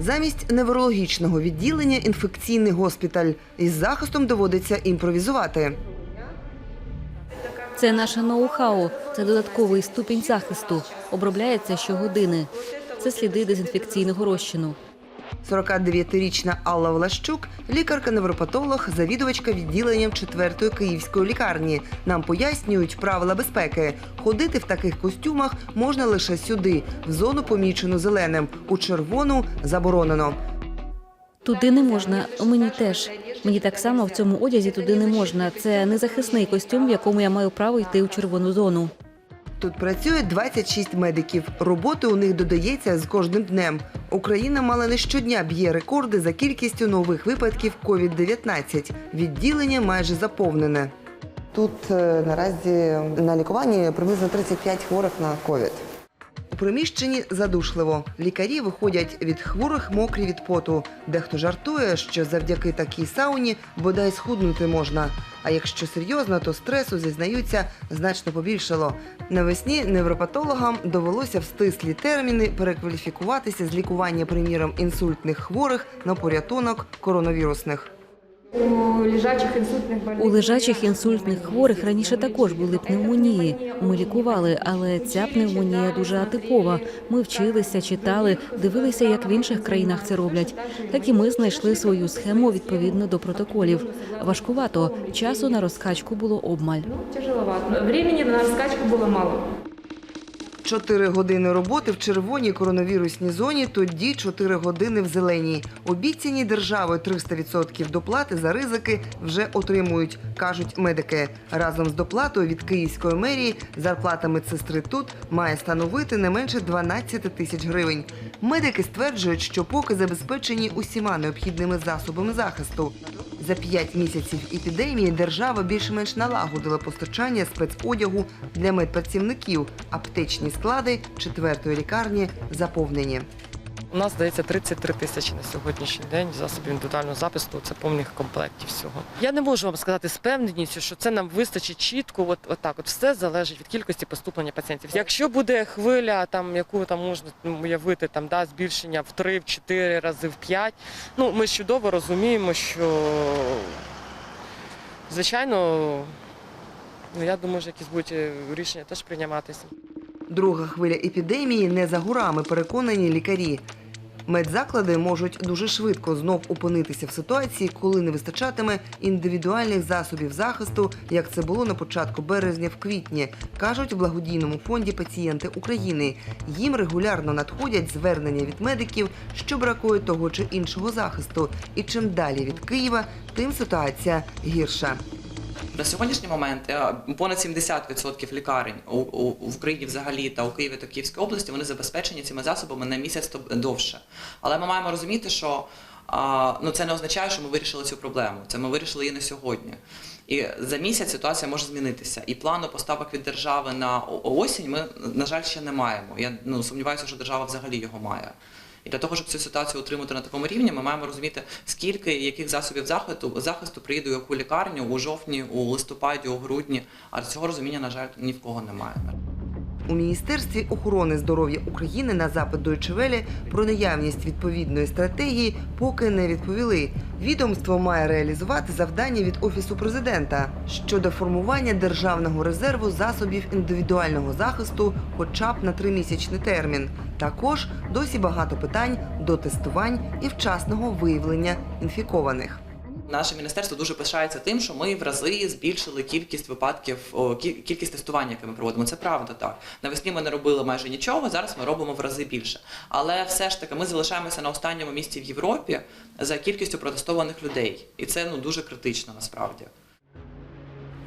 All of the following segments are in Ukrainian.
Замість неврологічного відділення інфекційний госпіталь із захистом доводиться імпровізувати. Це наше ноу-хау, це додатковий ступінь захисту. Обробляється щогодини. Це сліди дезінфекційного розчину. 49-річна Алла Влащук, лікарка-невропатолог, завідувачка відділенням 4-ї київської лікарні. Нам пояснюють правила безпеки. Ходити в таких костюмах можна лише сюди, в зону помічену зеленим. У червону заборонено. Туди не можна. Мені теж. Мені так само в цьому одязі туди не можна. Це незахисний костюм, в якому я маю право йти у червону зону. Тут працює 26 медиків. Роботи у них додається з кожним днем. Україна мала не щодня б'є рекорди за кількістю нових випадків COVID-19. Відділення майже заповнене. Тут е, наразі на лікуванні приблизно 35 хворих на ковід. Приміщенні задушливо. Лікарі виходять від хворих мокрі від поту. Дехто жартує, що завдяки такій сауні бодай схуднути можна. А якщо серйозно, то стресу зізнаються значно побільшало. Навесні невропатологам довелося в стислі терміни перекваліфікуватися з лікування, приміром, інсультних хворих на порятунок коронавірусних. У лежачих інсультних У лежачих інсультних хворих раніше також були пневмонії. Ми лікували, але ця пневмонія дуже атипова. Ми вчилися, читали, дивилися, як в інших країнах це роблять. Так і ми знайшли свою схему відповідно до протоколів. Важкувато часу на розкачку було обмаль. Ну, тяжеловато. Времени на раскачку было мало. Чотири години роботи в червоній коронавірусній зоні, тоді 4 години в зеленій. Обіцяні державою 300% доплати за ризики вже отримують, кажуть медики. Разом з доплатою від Київської мерії зарплата медсестри тут має становити не менше 12 тисяч гривень. Медики стверджують, що поки забезпечені усіма необхідними засобами захисту. За п'ять місяців епідемії держава більш-менш налагодила постачання спецодягу для медпрацівників. Аптечні склади четвертої лікарні заповнені. У нас здається 33 тисячі на сьогоднішній день засобів індивідуального запису. Це повних комплектів всього. Я не можу вам сказати з певненістю, що це нам вистачить чітко. От, так, от все залежить від кількості поступлення пацієнтів. Якщо буде хвиля, там яку там можна уявити, там да збільшення в 3, в 4 рази, в 5, Ну ми чудово розуміємо, що звичайно, ну я думаю, що якісь будуть е, рішення теж прийматися. Друга хвиля епідемії не за горами, переконані лікарі. Медзаклади можуть дуже швидко знов опинитися в ситуації, коли не вистачатиме індивідуальних засобів захисту, як це було на початку березня в квітні, кажуть в благодійному фонді пацієнти України. Їм регулярно надходять звернення від медиків, що бракує того чи іншого захисту. І чим далі від Києва, тим ситуація гірша. На сьогоднішній момент е, понад 70% лікарень в Україні взагалі та у Києві та Київській області вони забезпечені цими засобами на місяць довше. Але ми маємо розуміти, що ну, це не означає, що ми вирішили цю проблему. Це ми вирішили її на сьогодні. І за місяць ситуація може змінитися. І плану поставок від держави на осінь ми, на жаль, ще не маємо. Я ну, сумніваюся, що держава взагалі його має. І для того, щоб цю ситуацію утримати на такому рівні, ми маємо розуміти, скільки і яких засобів захисту, захисту приїде у яку лікарню у жовтні, у листопаді, у грудні. А цього розуміння, на жаль, ні в кого немає. У Міністерстві охорони здоров'я України на запит Deutsche Welle про наявність відповідної стратегії поки не відповіли. Відомство має реалізувати завдання від офісу президента щодо формування державного резерву засобів індивідуального захисту, хоча б на тримісячний термін. Також досі багато питань до тестувань і вчасного виявлення інфікованих. Наше міністерство дуже пишається тим, що ми в рази збільшили кількість випадків, о, кі- кількість тестувань, яке ми проводимо. Це правда так. Навесні ми не робили майже нічого. Зараз ми робимо в рази більше. Але все ж таки ми залишаємося на останньому місці в Європі за кількістю протестованих людей, і це ну дуже критично насправді.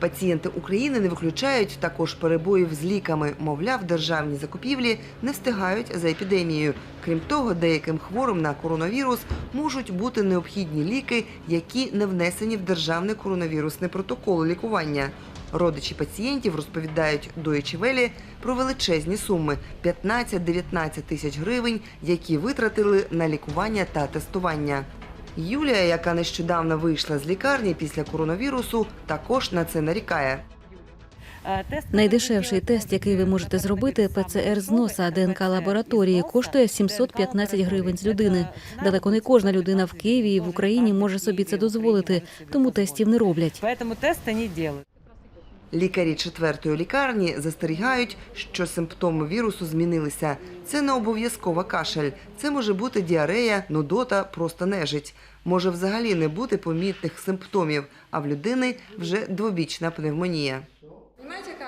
Пацієнти України не виключають також перебоїв з ліками. Мовляв, державні закупівлі не встигають за епідемією. Крім того, деяким хворим на коронавірус можуть бути необхідні ліки, які не внесені в державний коронавірусний протокол лікування. Родичі пацієнтів розповідають Deutsche Welle про величезні суми 15-19 тисяч гривень, які витратили на лікування та тестування. Юлія, яка нещодавно вийшла з лікарні після коронавірусу, також на це нарікає. Найдешевший тест, який ви можете зробити, ПЦР з носа ДНК лабораторії, коштує 715 гривень з людини. Далеко не кожна людина в Києві і в Україні може собі це дозволити, тому тестів не роблять. Тому тести не делают. Лікарі четвертої лікарні застерігають, що симптоми вірусу змінилися. Це не обов'язкова кашель. Це може бути діарея, нудота, просто нежить. Може взагалі не бути помітних симптомів, а в людини вже двобічна пневмонія.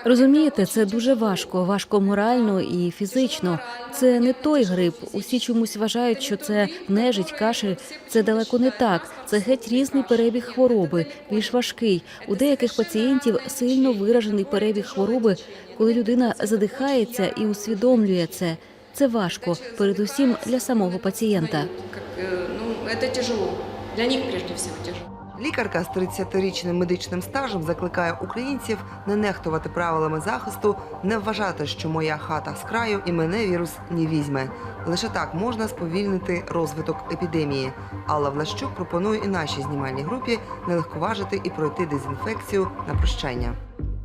Розумієте, це дуже важко, важко морально і фізично. Це не той грип. Усі чомусь вважають, що це нежить, кашель. Це далеко не так. Це геть різний перебіг хвороби, більш важкий. У деяких пацієнтів сильно виражений перебіг хвороби, коли людина задихається і усвідомлює це. Це важко, передусім для самого пацієнта. Э, ну, это тяжело. Для них прежде всего тяжело. Лікарка з 30-річним медичним стажем закликає українців не нехтувати правилами захисту, не вважати, що моя хата з краю і мене вірус не візьме. Лише так можна сповільнити розвиток епідемії. Алла Влащук пропонує і нашій знімальній групі не легковажити і пройти дезінфекцію на прощання.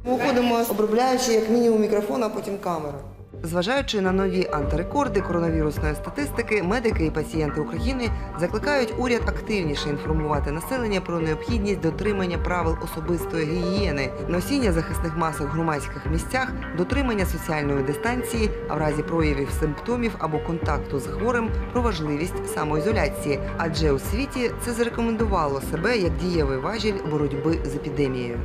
Ми уходимо, обробляючи як мінімум мікрофон, а потім камеру. Зважаючи на нові антирекорди коронавірусної статистики, медики і пацієнти України закликають уряд активніше інформувати населення про необхідність дотримання правил особистої гігієни, носіння захисних масок в громадських місцях, дотримання соціальної дистанції, а в разі проявів симптомів або контакту з хворим про важливість самоізоляції, адже у світі це зарекомендувало себе як дієвий важіль боротьби з епідемією.